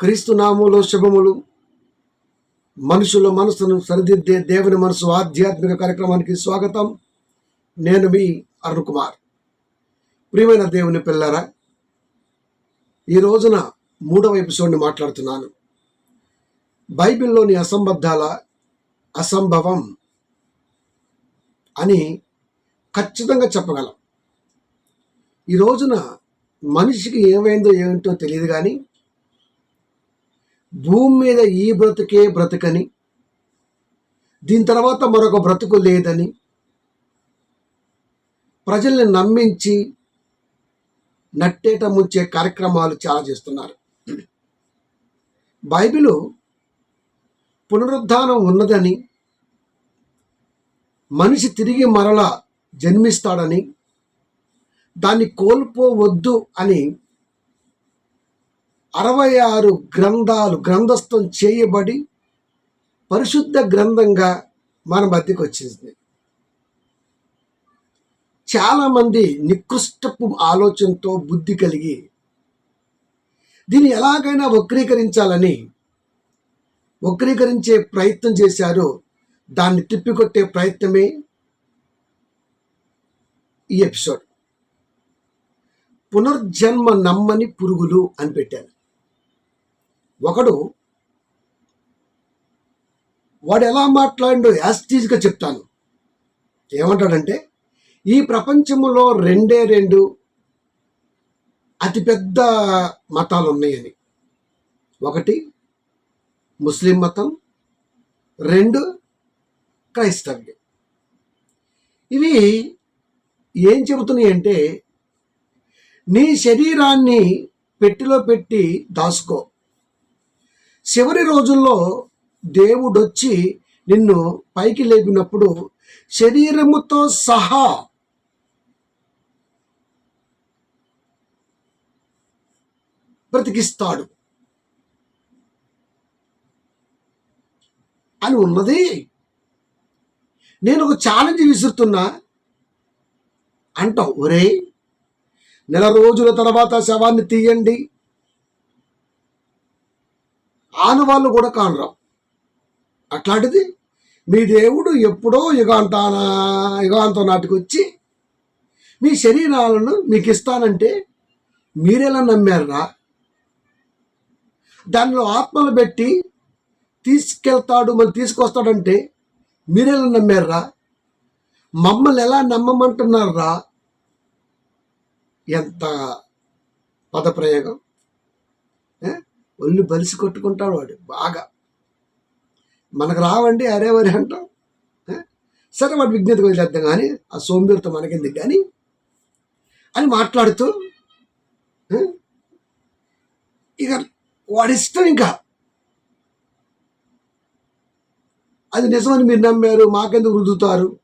క్రీస్తు నామంలో శుభములు. మనుషుల మనసును సరిదిద్దే దేవుని మనసు ఆధ్యాత్మిక కార్యక్రమానికి స్వాగతం. నేను మీ అరుణ్ కుమార్. ప్రియమైన దేవుని పిల్లరా ఈ రోజున మూడవ ఎపిసోడ్ని మాట్లాడుతున్నాను. బైబిల్లోని అసంబద్ధాల అసంభవం అని ఖచ్చితంగా చెప్పగలం. ఈ రోజున మనిషికి ఏమైందో ఏమిటో తెలియదు కానీ భూమి మీద ఈ బ్రతుకే బ్రతుకని దీని తర్వాత మరొక బ్రతుకు లేదని ప్రజల్ని నమ్మించి నట్టేట ముంచే కార్యక్రమాలు చాలా చేస్తున్నారు. బైబిలు పునరుద్ధానం ఉన్నదని మనిషి తిరిగి మరలా జన్మిస్తాడని దాన్ని కోల్పోవద్దు అని అరవై ఆరు గ్రంథాలు గ్రంథస్థం చేయబడి పరిశుద్ధ గ్రంథంగా మన మధ్యకి వచ్చింది. చాలామంది నికృష్టపు ఆలోచనతో బుద్ధి కలిగి దీన్ని ఎలాగైనా వక్రీకరించాలని వక్రీకరించే ప్రయత్నం చేశారు. దాన్ని తిప్పికొట్టే ప్రయత్నమే ఈ ఎపిసోడ్. పునర్జన్మ నమ్మని పురుగులు అని పెట్టారు. ఒకడు వాడు ఎలా మాట్లాడిండో యాస్టీజ్గా చెప్తాను. ఏమంటాడంటే ఈ ప్రపంచంలో రెండే రెండు అతిపెద్ద మతాలు ఉన్నాయని ఒకటి ముస్లిం మతం రెండు క్రైస్తవ్యం. ఇవి ఏం చెబుతున్నాయి అంటే నీ శరీరాన్ని పెట్టిలో పెట్టి దాచుకో. చివరి రోజుల్లో దేవుడొచ్చి నిన్ను పైకి లేపినప్పుడు శరీరముతో సహా బ్రతికిస్తాడు. అని ఉన్నది. నేను ఒక ఛాలెంజ్ విసురుతున్నా. అంటావు ఒరే నెల రోజుల తర్వాత శవాన్ని తీయండి. ఆనవాళ్ళు కూడా కానరావు. అట్లాంటిది మీ దేవుడు ఎప్పుడో యుగాంతాన యుగాంతం నాటికి వచ్చి మీ శరీరాలను మీకు ఇస్తానంటే మీరెలా నమ్మారా దానిలో ఆత్మలు పెట్టి తీసుకెళ్తాడు మళ్ళీ తీసుకొస్తాడంటే మీరెలా నమ్మారా మమ్మల్ని ఎలా నమ్మమంటున్నారా ఎంత పదప్రయోగం ఒళ్ళు బలిసి కొట్టుకుంటాడు వాడు బాగా. మనకు రావండి అరే వరి అంటాం. సరే వాడు విజ్ఞత వదిలేద్దాం కానీ ఆ సోంబేరితో మనకెందుకు కానీ? అని మాట్లాడుతూ ఇక వాడి ఇంకా. అది నిజమని మీరు నమ్మారు మాకెందుకు రుద్దుతారు?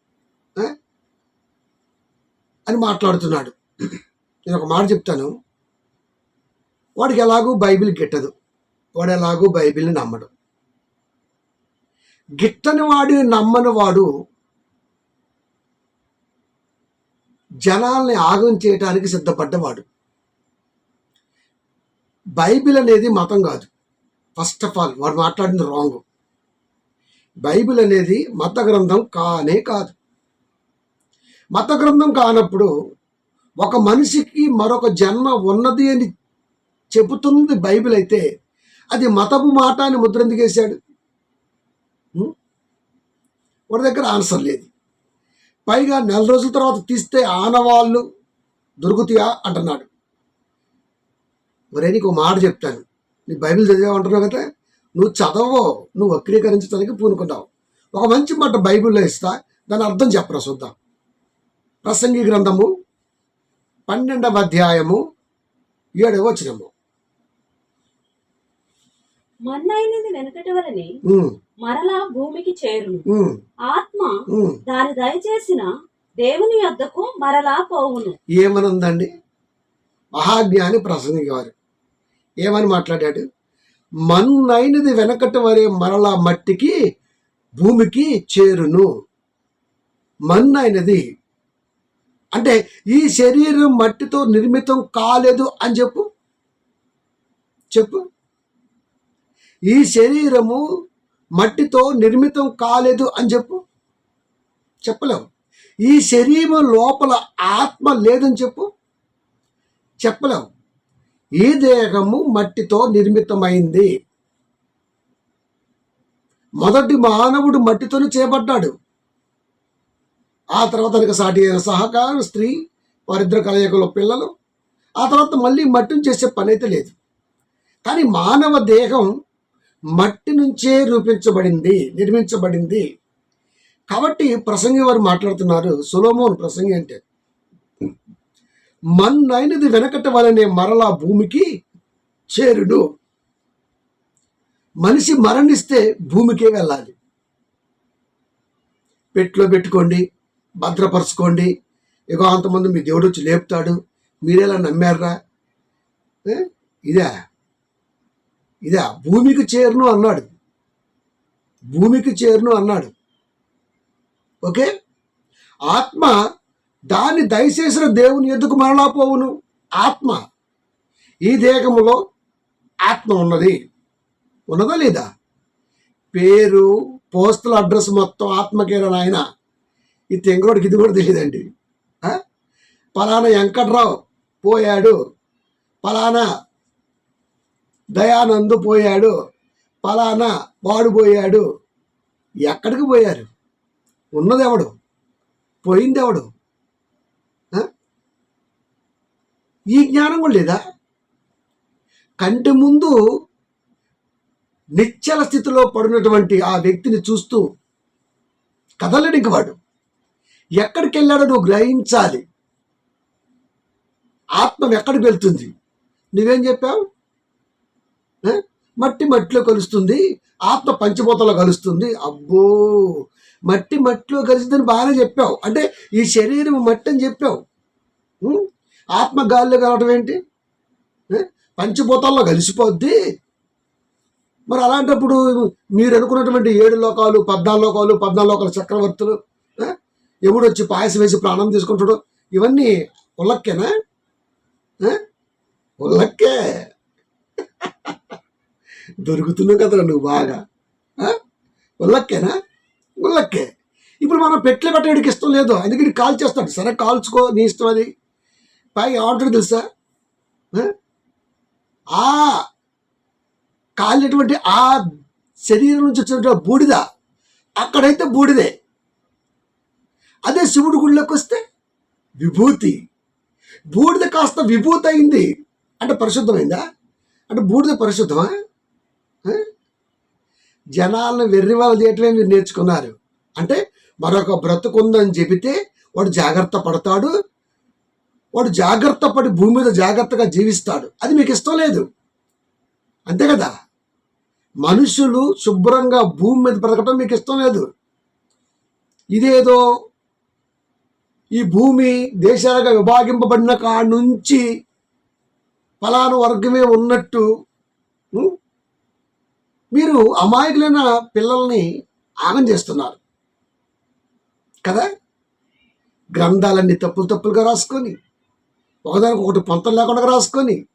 అని మాట్లాడుతున్నాడు. నేను ఒక మాట చెప్తాను. వాడికి ఎలాగూ బైబిల్ గిట్టదు. వాడు ఎలాగూ బైబిల్ని నమ్మడు. గిట్టని వాడు నమ్మని వాడు జనాల్ని ఆగం చేయటానికి సిద్ధపడ్డవాడు. బైబిల్ అనేది మతం కాదు. ఫస్ట్ ఆఫ్ ఆల్ వాడు మాట్లాడింది రాంగ్. బైబిల్ అనేది మత గ్రంథం కానే కాదు. మత గ్రంథం కానప్పుడు ఒక మనిషికి మరొక జన్మ ఉన్నది అని చెబుతుంది బైబిల్ అయితే అది మతపు మాట అని ముద్ర ఎందుకు వేశాడు? వాడి దగ్గర ఆన్సర్ లేదు. పైగా నెల రోజుల తర్వాత తీస్తే ఆనవాళ్ళు దొరుకుతాయా అంటున్నాడు. మరే నీకు ఒక మాట చెప్తాను. నీ బైబిల్ చదివామంటున్నావు కదా? నువ్వు చదవో నువ్వు వక్రీకరించడానికి పూనుకున్నావు. ఒక మంచి మాట బైబిల్లో ఇస్తా. దాని అర్థం చెప్పరా చూద్దాం. ప్రసంగి గ్రంథము పన్నెండవ అధ్యాయము ఏడవ వచనము. మన్నైనది వెనకటి మరలా భూమికి చేరును. ఆత్మ. దాని దయచేసిన దేవుని యొద్దకు మరలా పోవును. ఏమనుందండి? మహాజ్ఞాని ప్రసంగి గారు ఏమని మాట్లాడాడు? మన్నైనది వెనకటి వరే మరలా మట్టికి భూమికి చేరును. మన్నైనది. అంటే ఈ శరీరం మట్టితో నిర్మితం కాలేదు అని చెప్పు. చెప్పు. ఈ శరీరము మట్టితో నిర్మితం కాలేదు అని చెప్పు. చెప్పలేవు. ఈ శరీరం లోపల ఆత్మ లేదని చెప్పు. చెప్పలేవు. ఈ దేహము మట్టితో నిర్మితమైంది. మొదటి మానవుడు మట్టితోనే చేపట్టాడు ఆ తర్వాత తనకు సాటి అయిన సహకారం స్త్రీ వారిద్దరు కలయికలో పిల్లలు. ఆ తర్వాత మళ్ళీ మట్టిని చేసే పని అయితే లేదు. కానీ మానవ దేహం మట్టి నుంచే రూపించబడింది నిర్మించబడింది. కాబట్టి ప్రసంగి వారు మాట్లాడుతున్నారు సులోమోన్ ప్రసంగి అంటే. మన్నైనది వెనకట వలనే మరలా భూమికి చేరుడు మనిషి మరణిస్తే భూమికే వెళ్ళాలి. పెట్టులో పెట్టుకోండి భద్రపరచుకోండి. ఇగో అంతమంది మీ దేవుడు వచ్చి లేపుతాడు మీరేలా నమ్మారా? ఇదే? ఇదా భూమికి చేరును అన్నాడు. భూమికి చేరును అన్నాడు. ఓకే? ఆత్మ దాన్ని దయచేసిన దేవుని ఎందుకు మరలా పోవును. ఆత్మ. ఈ దేహములో ఆత్మ ఉన్నది. ఉన్నదా లేదా? పేరు పోస్టల్ అడ్రస్ మొత్తం ఆత్మకేరా నాయన? ఈ తెంగరోడికి ఇది కూడా తెలియదండి. పలానా వెంకట్రావు పోయాడు. పలానా దయానందు పోయాడు పలానా వాడు పోయాడు. ఎక్కడికి పోయారు? ఉన్నదెవడు? పోయిందెవడు? పోయింది ఎవడు ఈ జ్ఞానం కూడా లేదా? కంటి ముందు నిశ్చల స్థితిలో పడినటువంటి ఆ వ్యక్తిని చూస్తూ కదలడికి వాడు. ఎక్కడికి వెళ్ళాడో నువ్వు గ్రహించాలి. ఆత్మ ఎక్కడికి వెళ్తుంది? నువ్వేం చెప్పావు? మట్టి మట్టిలో కలుస్తుంది ఆత్మ పంచభూతంలో కలుస్తుంది. అబ్బో! మట్టి మట్టిలో కలుస్తుందని బాగానే చెప్పావు. అంటే ఈ శరీరం మట్టి అని చెప్పావు ఆత్మ గాలిలో కలవటం ఏంటి? పంచభూతాల్లో కలిసిపోద్ది. మరి అలాంటప్పుడు మీరు అనుకున్నటువంటి ఏడు లోకాలు పద్నాలుగు లోకాలు పద్నాలుగు లోకాల చక్రవర్తులు ఎవడు వచ్చి పాయసం వేసి ప్రాణం తీసుకుంటాడు ఇవన్నీ ఉల్లక్కేనా ఉల్లక్కే దొరుకుతున్నావు కదరా నువ్వు బాగా. ఉల్లక్కేనా? ఉల్లక్కే. ఇప్పుడు మనం పెట్లే పెట్టడానికి ఇష్టం లేదు. అందుకని కాల్ చేస్తాడు. సరే కాల్చుకో నీ ఇష్టం అది. పైగా ఆర్డర్ తెలుసా? ఆ? కాలినటువంటి ఆ శరీరం నుంచి వచ్చినటువంటి బూడిద అక్కడైతే బూడిదే. అదే శివుడి గుళ్ళకి వస్తే విభూతి. బూడిద కాస్త విభూతి అయింది అంటే పరిశుద్ధమైందా? అంటే బూడిద పరిశుద్ధమా? జనాలను వెర్రివాళ్ళు చేయటమే మీరు నేర్చుకున్నారు? అంటే మరొక బ్రతుకుందని చెబితే వాడు జాగ్రత్త పడతాడు. వాడు జాగ్రత్త పడి భూమి మీద జాగ్రత్తగా జీవిస్తాడు. అది మీకు ఇష్టం లేదు. అంతే కదా? మనుషులు శుభ్రంగా భూమి మీద బ్రతకటం మీకు ఇష్టం లేదు. ఇదేదో ఈ భూమి దేశాలుగా విభాగింపబడిన కాడ నుంచి ఫలాను వర్గమే ఉన్నట్టు మీరు అమాయకులైన పిల్లల్ని ఆగం చేస్తున్నారు. కదా? గ్రంథాలన్నీ తప్పులు తప్పులుగా రాసుకొని ఒకదానికి ఒకటి పొంతం లేకుండా రాసుకొని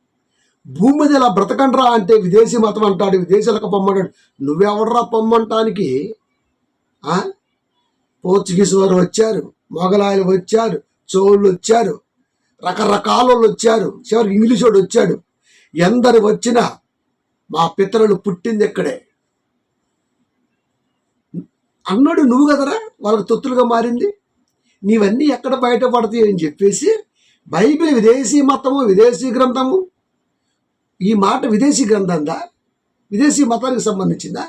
భూమి మీద ఇలా బ్రతకండ్రా అంటే విదేశీ మతం అంటాడు విదేశాలకు పొమ్మంటాడు. నువ్వెవడరా పొమ్మంటానికి? పోర్చుగీస్ వారు వచ్చారు మొఘలాయలు వచ్చారు చోళ్ళు వచ్చారు రకరకాల వాళ్ళు వచ్చారు. చివరికి ఇంగ్లీష్ వాడు వచ్చాడు. ఎందరు వచ్చినా మా పితరులు పుట్టింది ఎక్కడే అన్నాడు నువ్వు కదరా? వాళ్ళకి తొత్తులుగా మారింది. నీవన్నీ ఎక్కడ బయటపడతాయి? అని చెప్పేసి బైబిల్ విదేశీ మతము విదేశీ గ్రంథము ఈ మాట విదేశీ గ్రంథందా? విదేశీ మతానికి సంబంధించిందా?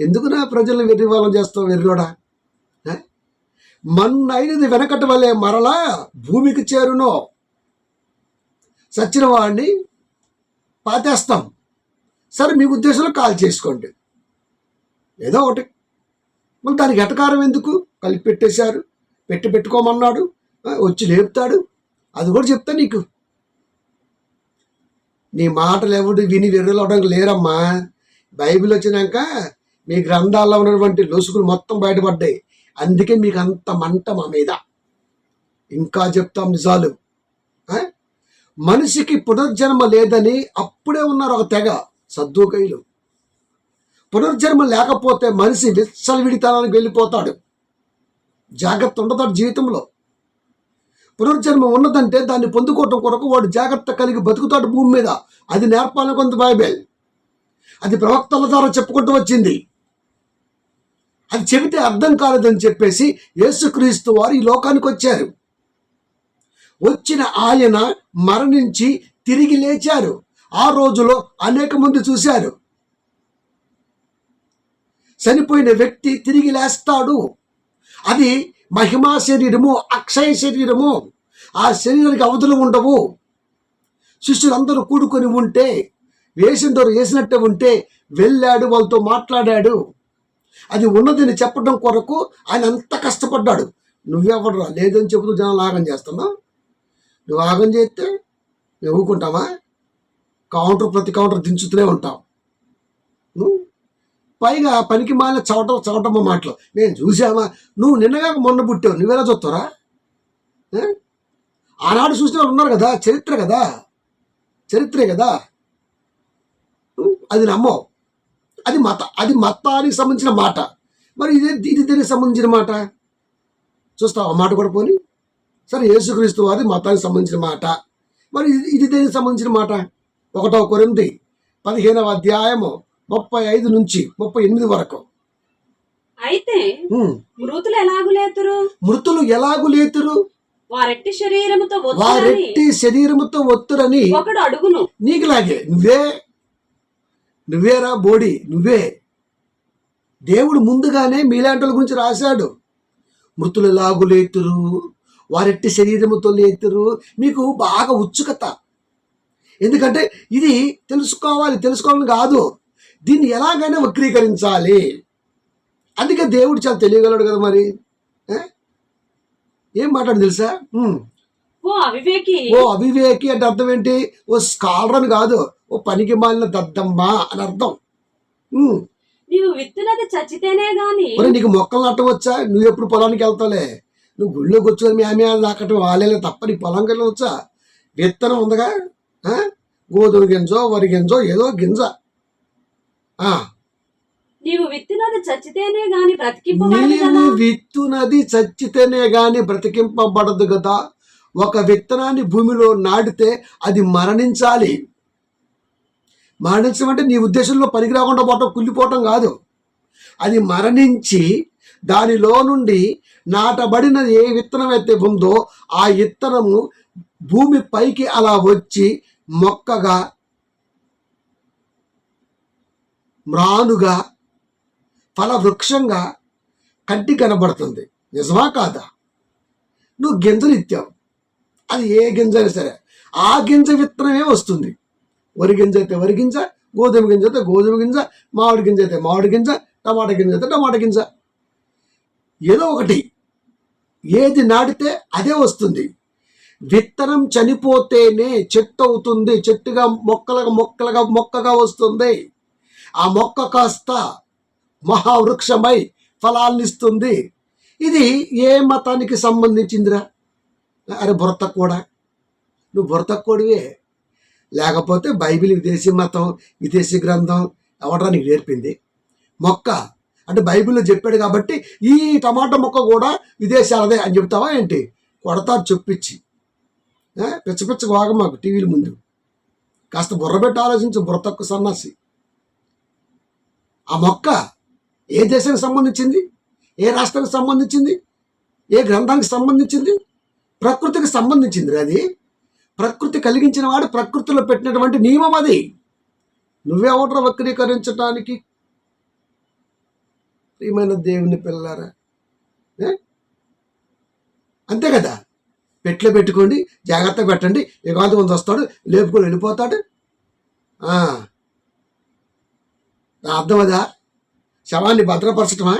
ఎందుకు నా ప్రజలను వెర్రివాళ్ళం చేస్తావు వెర్రోడా మన్నైనది వెనకటి వల్లే మరలా భూమికి చేరునో. సచ్చిన వాడిని పాతేస్తాం. సరే మీ ఉద్దేశంలో కాల్ చేసుకోండి. ఏదో ఒకటి. మళ్ళీ దానికి ఎటకారం ఎందుకు? కలిపి పెట్టేశారు పెట్టి పెట్టుకోమన్నాడు. వచ్చి లేపుతాడు. అది కూడా చెప్తా నీకు. నీ మాటలు ఎవడు విని వెర్రలవడానికి లేరమ్మా. బైబిల్ వచ్చినాక మీ గ్రంథాల్లో ఉన్నటువంటి లొసుకులు మొత్తం బయటపడ్డాయి. అందుకే మీకు అంత మంట మా మీద. ఇంకా చెప్తాం నిజాలు. మనిషికి పునర్జన్మ లేదని అప్పుడే ఉన్నారు ఒక తెగ. సద్దుకైలు పునర్జన్మ లేకపోతే మనిషి విచ్చలవిడితనానికి వెళ్ళిపోతాడు. జాగ్రత్త ఉండతాడు జీవితంలో. పునర్జన్మ ఉన్నదంటే దాన్ని పొందుకోవటం కొరకు వాడు జాగ్రత్త కలిగి బతుకుతాడు భూమి మీద. అది నేర్పాలని కొంత బైబిల్. అది ప్రవక్తల ద్వారా చెప్పుకుంటూ వచ్చింది. అది చెబితే అర్థం కాలేదని చెప్పేసి యేసుక్రీస్తు వారు ఈ లోకానికి వచ్చారు. వచ్చిన ఆయన మరణించి తిరిగి లేచారు. ఆ రోజులో అనేక మంది చూశారు. చనిపోయిన వ్యక్తి తిరిగి లేస్తాడు. అది మహిమా శరీరము అక్షయ శరీరము. ఆ శరీరానికి అవధులు ఉండవు. శిష్యులందరూ కూడుకొని ఉంటే వేసిన వేసిందరు వేసినట్టే ఉంటే వెళ్ళాడు వాళ్ళతో మాట్లాడాడు. అది ఉన్నదని చెప్పడం కొరకు ఆయన అంత కష్టపడ్డాడు. నువ్వెవడరా? లేదని చెబుతూ జనాలు ఆగం చేస్తున్నావు నువ్వు ఆగం చేస్తే మేము ఊరుకుంటామా కౌంటర్ ప్రతి కౌంటర్ దించుతూనే ఉంటాం. పైగా పనికి మాలిన చవట చవటమ్మ మాటలు. నేను చూసామా నువ్వు నిన్నగా మొన్న పుట్టావు. నువ్వెలా చూస్తారా ఆనాడు చూసిన వాళ్ళు ఉన్నారు కదా? చరిత్ర కదా? చరిత్రే కదా? అది నమ్మవు. అది మత అది మతానికి సంబంధించిన మాట. మరి ఇదే ఇది దీనికి సంబంధించిన మాట? చూస్తావు? ఆ మాట కూడా పోని. సరే యేసుక్రీస్తు వారి మతానికి సంబంధించిన మాట. మరి ఇది ఇది దేనికి సంబంధించిన మాట? ఒకటో కొరింది పదిహేనవ అధ్యాయము ముప్పై ఐదు నుంచి ముప్పై ఎనిమిది వరకు. అయితే. మృతులు ఎలాగు లేతురు? మృతులు ఎలాగు లేతురు? వారెట్టి శరీరముతో వారెట్టి శరీరముతో ఒత్తురని ఒకడు అడుగును. నీకులాగే నువ్వే నువ్వేరా బోడి నువ్వే. దేవుడు ముందుగానే మీలాంటి గురించి రాశాడు. మృతులు ఎలాగు లేతురు? వారెట్టి శరీరముతో లేతురు? మీకు బాగా ఉత్సుకత. ఎందుకంటే ఇది తెలుసుకోవాలి తెలుసుకోవాలని కాదు. దీన్ని ఎలాగైనా వక్రీకరించాలి. అందుకే దేవుడు చాలా తెలియగలడు కదా మరి. ఏ? మాట్లాడు తెలుసా. ఓ అవివేకి. ఓ అవివేకి అంటే అర్థం ఏంటి? ఓ స్కాలర్ అని కాదు. ఓ పనికి మాలిన దద్దమ్మ అని అర్థం. ఉమ్. నీవు విత్తునది చచ్చితేనే గాని. నీకు మొక్కలు నాటవచ్చా నువ్వు ఎప్పుడు పొలానికి వెళ్తావులే? నువ్వు గుళ్ళో కూర్చొని మీ ఆమె నాకటం వాలేలే తప్ప నీకు పొలంకి వెళ్ళవచ్చా విత్తనం ఉందిగా? గోధుమ గింజో వరి గింజో ఏదో గింజ. ఆ, నీవు విత్తునది చచ్చితేనే గాని నీవు విత్తునది చచ్చితేనే గాని బ్రతికింపబడదు కదా. ఒక విత్తనాన్ని భూమిలో నాటితే అది మరణించాలి. మరణించడం అంటే నీ ఉద్దేశంలో పనికి రాకుండా పోవటం కుళ్ళిపోవటం కాదు. అది మరణించి దానిలో నుండి నాటబడిన ఏ విత్తనం అయితే ఉందో ఆ విత్తనము భూమి పైకి అలా వచ్చి మొక్కగా మ్రానుగా ఫలవృక్షంగా కంటి కనబడుతుంది. నిజమా కాదా? నువ్వు గింజలు ఇచ్చావు అది ఏ గింజ అయినా సరే. ఆ గింజ విత్తనమే వస్తుంది. వరి గింజ అయితే వరి గింజ గోధుమ గింజ అయితే గోధుమ గింజ మామిడి గింజ అయితే మామిడి గింజ టమాటా గింజ అయితే టమాటా గింజ. ఏదో ఒకటి. ఏది నాటితే అదే వస్తుంది. విత్తనం చనిపోతేనే చెట్టు అవుతుంది. చెట్టుగా మొక్కలుగా మొక్కలుగా మొక్కగా వస్తుంది. ఆ మొక్క కాస్త మహావృక్షమై ఫలాన్నిస్తుంది ఇది ఏ మతానికి సంబంధించిందిరా? అరే బుర్ర కూడా నువ్వు బుర్ర లేకపోతే బైబిల్ విదేశీ మతం విదేశీ గ్రంథం ఎవడరా నీకు నేర్పింది? మొక్క అంటే బైబిల్లో చెప్పాడు కాబట్టి ఈ టమాటా మొక్క కూడా విదేశాలదే అని చెప్తావా ఏంటి? కొడతారు చొప్పించి. ఏ? పిచ్చ వాగ మాకు టీవీల ముందు. కాస్త బుర్ర పెట్టి ఆలోచించు బుర్ర తక్కువ సన్నాసి. ఆ మొక్క ఏ దేశానికి సంబంధించింది? ఏ రాష్ట్రానికి సంబంధించింది? ఏ గ్రంథానికి సంబంధించింది? ప్రకృతికి సంబంధించింది అది. ప్రకృతి కలిగించిన వాడు ప్రకృతిలో పెట్టినటువంటి నియమం అది. నువ్వెవడరా వక్రీకరించడానికి ప్రియమైన దేవుని పిల్లారా అంతే కదా? పెట్లో పెట్టుకోండి జాగ్రత్త పెట్టండి. ఏకాంత ముందు వస్తాడు లేపుకొని వెళ్ళిపోతాడు. నా అర్థమదా శవాన్ని భద్రపరచటమా?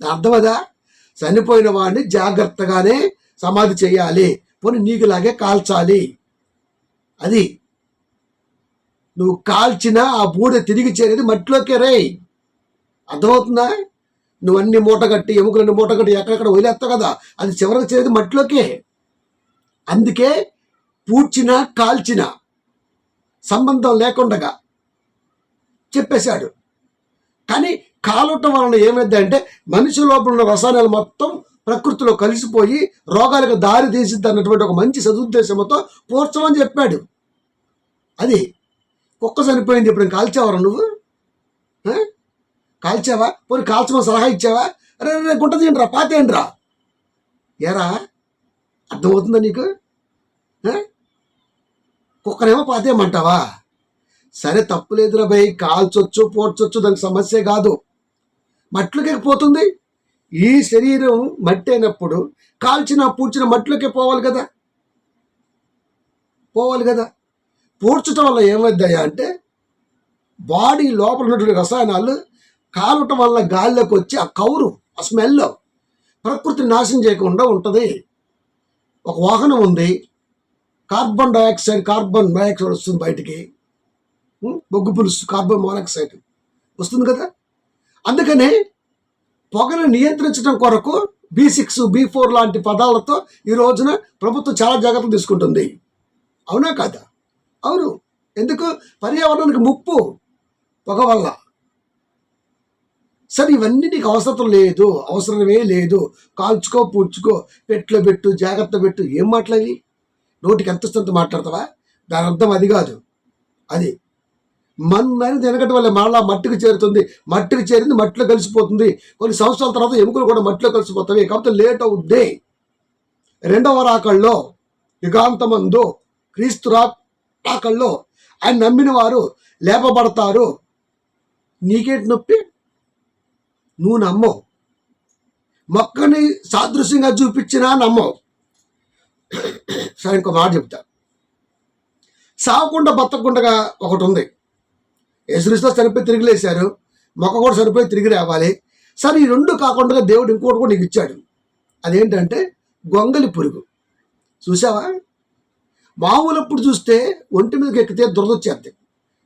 నా అర్థమదా చనిపోయిన వాడిని జాగ్రత్తగానే సమాధి చేయాలి. పోనీ నీకులాగే కాల్చాలి. అది. నువ్వు కాల్చిన ఆ బూడ తిరిగి చేరేది మట్టిలోకే రే. అర్థమవుతుందా? నువ్వన్నీ మూటగట్టి ఎముకలన్నీ మూటగట్టి ఎక్కడెక్కడ వదిలేస్తావు కదా? అది చివరికి చేరేది మట్టిలోకే. అందుకే పూడ్చిన కాల్చిన సంబంధం లేకుండగా చెప్పేశాడు. కానీ కాలటం వలన ఏమైంది అంటే మనిషి లోపల ఉన్న రసాయనాలు మొత్తం ప్రకృతిలో కలిసిపోయి రోగాలకు దారి తీసిద్ది అన్నటువంటి ఒక మంచి సదుద్దేశంతో పూడ్చమని చెప్పాడు. అది కుక్క చనిపోయింది ఇప్పుడు కాల్చావరా నువ్వు? కాల్చావా? పోనీ కాల్చమని సలహా ఇచ్చావా? అరే రే గుంట తీయండిరా పాతేయండిరా. ఎరా అర్థమవుతుందా నీకు? కుక్కనేమో పాతేయమంటావా? సరే తప్పులేదురా భయ్. కాల్చొచ్చు పోడ్చొచ్చు దానికి సమస్య కాదు. మట్లకే పోతుంది. ఈ శరీరం మట్టి అయినప్పుడు కాల్చిన పూడ్చిన మట్లోకే పోవాలి కదా. పోవాలి కదా. పూడ్చటం వల్ల ఏమవుతాయా అంటే బాడీ లోపల ఉన్నటువంటి రసాయనాలు కాలటం వల్ల గాల్లోకి వచ్చి ఆ కౌరు ఆ స్మెల్ ప్రకృతిని నాశనం చేయకుండా ఉంటుంది. ఒక వాహనం ఉంది. కార్బన్ డైఆక్సైడ్ కార్బన్ డైఆక్సైడ్ వస్తుంది బయటికి. బొగ్గు పులుసు కార్బన్ మోనాక్సైడ్ వస్తుంది కదా? అందుకనే పొగను నియంత్రించడం కొరకు బి సిక్స్ బి ఫోర్ లాంటి పదాలతో ఈ రోజున ప్రభుత్వం చాలా జాగ్రత్తలు తీసుకుంటుంది. అవునా కాదా? అవును. ఎందుకు? పర్యావరణానికి ముప్పు పొగ వల్ల. సరే ఇవన్నీ నీకు అవసరం లేదు అవసరమే లేదు. కాల్చుకో పూడ్చుకో పెట్లో పెట్టు జాగ్రత్త పెట్టు. ఏం మాట్లాడి? నోటికి ఎంత వస్తుందో మాట్లాడతావా? దాని అర్థం అది కాదు. అది. మన్నని తినకటం వల్ల మళ్ళా మట్టికి చేరుతుంది. మట్టికి చేరింది మట్టిలో కలిసిపోతుంది. కొన్ని సంవత్సరాల తర్వాత ఎముకలు కూడా మట్టిలో కలిసిపోతాయి. కాబట్టి లేట్ అవుద్ది. రెండవ రాకల్లో యుగాంతమందు క్రీస్తు రా రాకల్లో ఆయన నమ్మిన వారు లేపబడతారు. నీకేంటి నొప్పి? నువ్వు నమ్మవు. మొక్కని సాదృశ్యంగా చూపించినా నమ్మవు. సరే ఇంకో మాట చెప్తా. సావకుండా బతకకుండా ఒకటి ఉంది యేసుక్రీస్తు సరిపోయి తిరిగి లేశారు మొక్క కూడా సరిపోయి తిరిగి రావాలి. సరే ఈ రెండు కాకుండా దేవుడు ఇంకోటి కూడా నీకు ఇచ్చాడు. అదేంటంటే గొంగలి పురుగు. చూసావా మామూలప్పుడు చూస్తే ఒంటి మీదకి ఎక్కితే దురదొచ్చేద్ది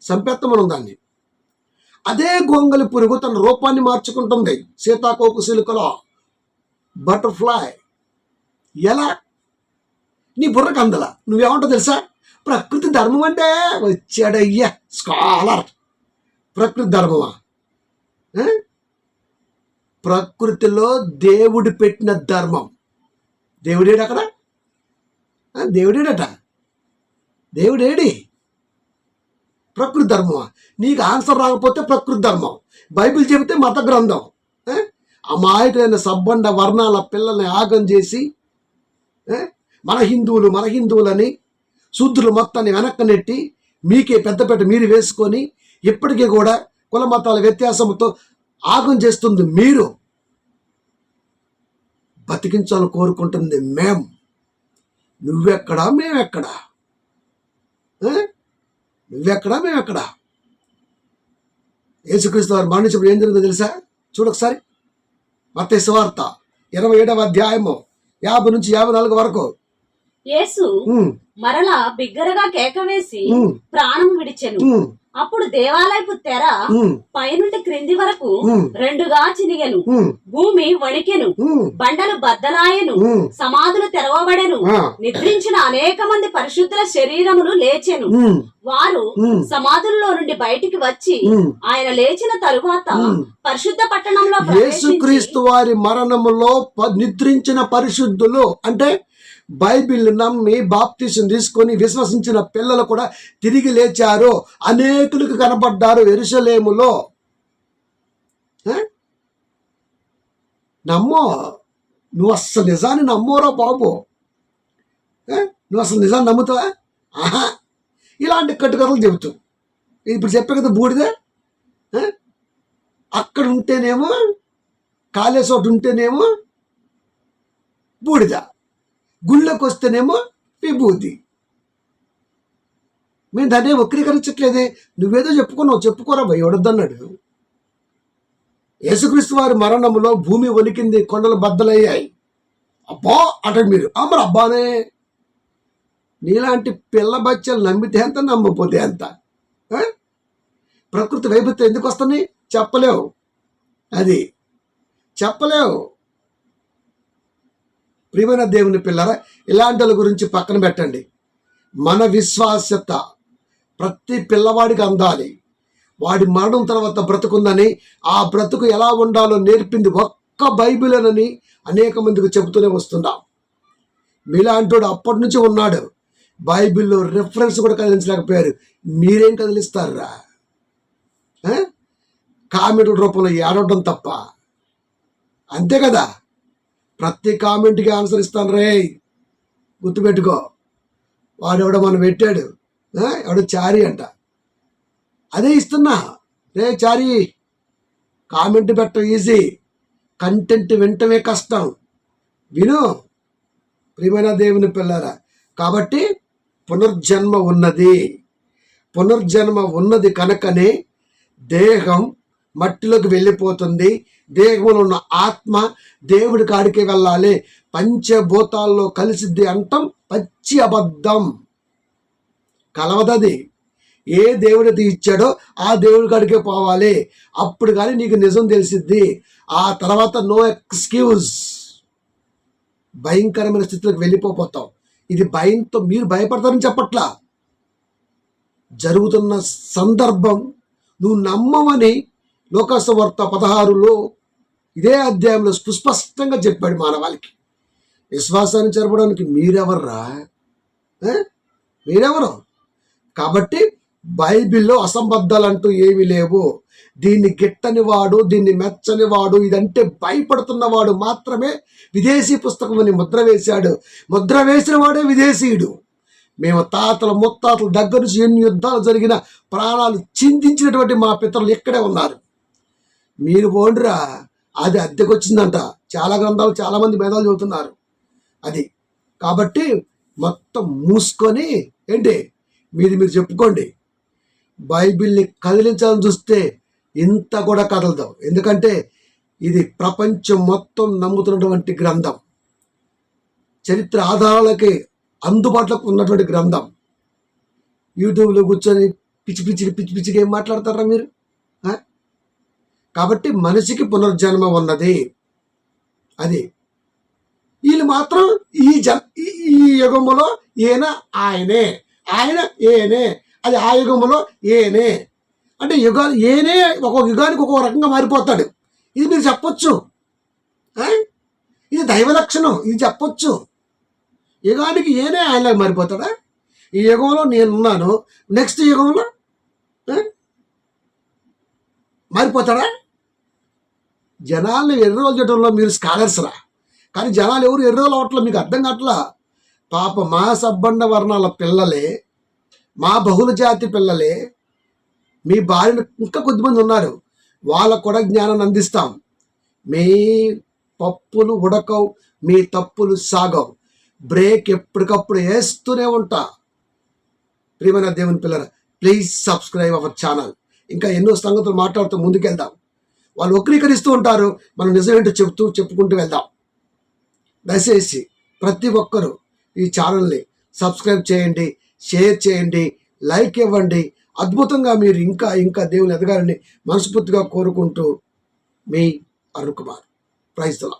సంపేత్తం మనం దాన్ని. అదే గొంగలి పురుగు తన రూపాన్ని మార్చుకుంటుంది. సీతాకోకు సిలుకలో. బటర్ఫ్లై. ఎలా? నీ బుర్రకు అందల నువ్వేమంటో తెలుసా? ప్రకృతి ధర్మం అంటే వచ్చాడయ్యా స్కాలర్. ప్రకృతి ధర్మమా? ప్రకృతిలో దేవుడు పెట్టిన ధర్మం. దేవుడేడు అక్కడ? దేవుడేడట? దేవుడేడి? ప్రకృతి ధర్మమా? నీకు ఆన్సర్ రాకపోతే ప్రకృతి ధర్మం. బైబిల్ చెబితే మత గ్రంథం. ఆ? అమాయకులైన సబ్బండ వర్ణాల పిల్లల్ని ఆగం చేసి మన హిందువులు మన హిందువులని శూద్రులు మొత్తాన్ని వెనక్కి నెట్టి మీకే పెద్దపేట మీరు వేసుకొని ఇప్పటికీ కూడా కుల మతాల వ్యత్యాసంతో ఆగం చేస్తుంది మీరు. బతికించాలని కోరుకుంటుంది మేం. నువ్వెక్కడా? మేమెక్కడా? నువ్వెక్కడా? మేమెక్కడా? యేసుక్రీస్తు వారు మరణించినప్పుడు ఏం జరిగిందో తెలుసా? చూడొకసారి మత వార్త ఇరవై ఏడవ అధ్యాయము యాభై నుంచి యాభై నాలుగు వరకు. యేసు మరలా బిగ్గరగా కేక వేసి ప్రాణం విడిచెను. అప్పుడు దేవాలయపు తెర పైనుండి క్రింది వరకు రెండుగా చినిగెను. భూమి వణికెను. బండలు బద్దలాయెను. సమాధులు తెరవబడెను. నిద్రించిన అనేక మంది పరిశుద్ధుల శరీరములు లేచెను. వారు సమాధుల్లో నుండి బయటికి వచ్చి. ఆయన లేచిన తరువాత. పరిశుద్ధ పట్టణంలో యేసుక్రీస్తు వారి మరణములో నిద్రించిన పరిశుద్ధులు అంటే బైబిల్ నమ్మి బాప్తీసం తీసుకొని విశ్వసించిన పిల్లలు కూడా తిరిగి లేచారు. అనేకులకు కనపడ్డారు ఎరుసలేములో నమ్మో. నువ్వు అస్సలు నిజాన్ని నమ్మోరా బాబు. నువ్వు అసలు నిజాన్ని నమ్ముతావా? ఆహా. ఇలాంటి కట్టుకథలు చెబుతూ. ఇప్పుడు చెప్పే కదా బూడిదే. అక్కడ ఉంటేనేమో కాలే ఉంటేనేమో బూడిద. గుళ్ళకు వస్తేనేమో విభూతి. మేము దాన్ని వక్రీకరించట్లేదే? నువ్వేదో చెప్పుకున్నావు చెప్పుకోరా భయ అన్నాడు యేసుక్రీస్తు వారి మరణంలో భూమి వణికింది కొండలు బద్దలయ్యాయి. అబ్బా అంటాడు మీరు అమ్మరు అబ్బానే. నీలాంటి పిల్ల బచ్చలు నమ్మితే ఎంత నమ్మపోతే ఎంత? ప్రకృతి వైపరీత్యం ఎందుకు వస్తుంది? చెప్పలేవు. అది చెప్పలేవు. ప్రియమైన దేవుని పిల్లరా ఇలాంటి గురించి పక్కన పెట్టండి. మన విశ్వాసత ప్రతి పిల్లవాడికి అందాలి. వాడి మరణం తర్వాత బ్రతుకుందని ఆ బ్రతుకు ఎలా ఉండాలో నేర్పింది ఒక్క బైబిలేనని అనేక మందికి చెబుతూనే వస్తున్నాం. మీలాంటోడు అప్పటి నుంచి ఉన్నాడు. బైబిల్లో రెఫరెన్స్ కూడా కదిలించలేకపోయారు. మీరేం కదిలిస్తారా? ఆ? కామెంట్ల రూపంలో ఏడవడం తప్ప. అంతే కదా? ప్రతి కామెంట్కి ఆన్సర్ ఇస్తాను రే. గుర్తుపెట్టుకో. వాడెవడో మనం పెట్టాడు. ఎవడో చారీ అంట. అదే ఇస్తున్నా. రే చారీ కామెంట్ పెట్టడం ఈజీ. కంటెంట్ వింటమే కష్టం. విను ప్రియమైన దేవుని పిల్లరా. కాబట్టి పునర్జన్మ ఉన్నది. పునర్జన్మ ఉన్నది కనుకనే దేహం మట్టిలోకి వెళ్ళిపోతుంది. దేహంలో ఉన్న ఆత్మ దేవుడి కాడికి వెళ్ళాలి. పంచభూతాల్లో కలిసిద్ది అంటాం పచ్చి అబద్ధం. కలవదది. ఏ దేవుడి ఇచ్చాడో ఆ దేవుడి కాడికే పోవాలి. అప్పుడు కానీ నీకు నిజం తెలిసిద్ది. ఆ తర్వాత నో ఎక్స్క్యూజ్. భయంకరమైన స్థితిలోకి వెళ్ళిపోతాం. ఇది భయంతో మీరు భయపడతారని చెప్పట్లా. జరుగుతున్న సందర్భం నువ్వు నమ్మవని లోకాస వార్త పదహారులో ఇదే అధ్యాయంలో సుస్పష్టంగా చెప్పాడు మానవాళికి. విశ్వాసాన్ని జరపడానికి మీరెవర్రా? మీరెవరు? కాబట్టి బైబిల్లో అసంబద్ధాలు అంటూ ఏమీ లేవు. దీన్ని గిట్టని వాడు దీన్ని మెచ్చని వాడు ఇదంటే భయపడుతున్న వాడు మాత్రమే విదేశీ పుస్తకం అని ముద్ర వేశాడు. ముద్ర వేసిన వాడే విదేశీయుడు. మేము తాతల ముత్తాతల దగ్గర నుంచి ఎన్ని యుద్ధాలు జరిగిన ప్రాణాలు చిందించినటువంటి మా పితరులు ఇక్కడే ఉన్నారు. మీరు పోండిరా. అది అద్దెకొచ్చిందంట. చాలా గ్రంథాలు చాలామంది మేధాలు చదువుతున్నారు. అది. కాబట్టి మొత్తం మూసుకొని ఏంటి? మీది మీరు చెప్పుకోండి. బైబిల్ని కదిలించాలని చూస్తే ఇంత కూడా కదలదాం. ఎందుకంటే ఇది ప్రపంచం మొత్తం నమ్ముతున్నటువంటి గ్రంథం. చరిత్ర ఆధారాలకి అందుబాటులోకి ఉన్నటువంటి గ్రంథం. యూట్యూబ్లో కూర్చొని పిచ్చి పిచ్చి పిచ్చి పిచ్చిగా ఏం మాట్లాడతారా మీరు? కాబట్టి మనిషికి పునర్జన్మ ఉన్నది. అది. వీళ్ళు మాత్రం ఈ జ ఈ- ఈ యుగములో ఈయన ఆయనే. ఆయన ఏనే అది ఆ యుగములో ఏనే అంటే యుగాలు ఏనే ఒక్కొక్క యుగానికి ఒక్కొక్క రకంగా మారిపోతాడు. ఇది మీరు చెప్పొచ్చు. ఇది దైవ లక్షణం. ఇది చెప్పొచ్చు. యుగానికి ఏనే ఆయనలాగా మారిపోతాడా? ఈ యుగంలో నేనున్నాను. నెక్స్ట్ యుగంలో మారిపోతాడా? జనాల్ని ఎన్రోల్ చేయడంలో మీరు స్కాలర్స్ రా. కానీ జనాలు ఎవరు ఎన్రోల్ అవట్లా మీకు అర్థం కావట్లా? పాప మా సబ్బండ వర్ణాల పిల్లలే మా బహుళ జాతి పిల్లలే మీ భార్యలు ఇంకా కొద్దిమంది ఉన్నారు. వాళ్ళకు కూడా జ్ఞానాన్ని అందిస్తాం. మీ పప్పులు ఉడకవు మీ తప్పులు సాగవు. బ్రేక్ ఎప్పటికప్పుడు వేస్తూనే ఉంటా. ప్రియమైన దేవుని పిల్లల ప్లీజ్ సబ్స్క్రైబ్ అవర్ ఛానల్. ఇంకా ఎన్నో సంగతులు మాట్లాడుతూ ముందుకెళ్దాం. వాళ్ళు వక్రీకరిస్తూ ఉంటారు. మనం నిజమేంటో చెప్తూ చెప్పుకుంటూ వెళ్దాం. దయచేసి ప్రతి ఒక్కరూ ఈ ఛానల్ని సబ్స్క్రైబ్ చేయండి షేర్ చేయండి లైక్ ఇవ్వండి. అద్భుతంగా మీరు ఇంకా ఇంకా దేవుని ఎదగాలని మనస్ఫూర్తిగా కోరుకుంటూ మీ అరుణ్ కుమార్. ప్రైజ్లా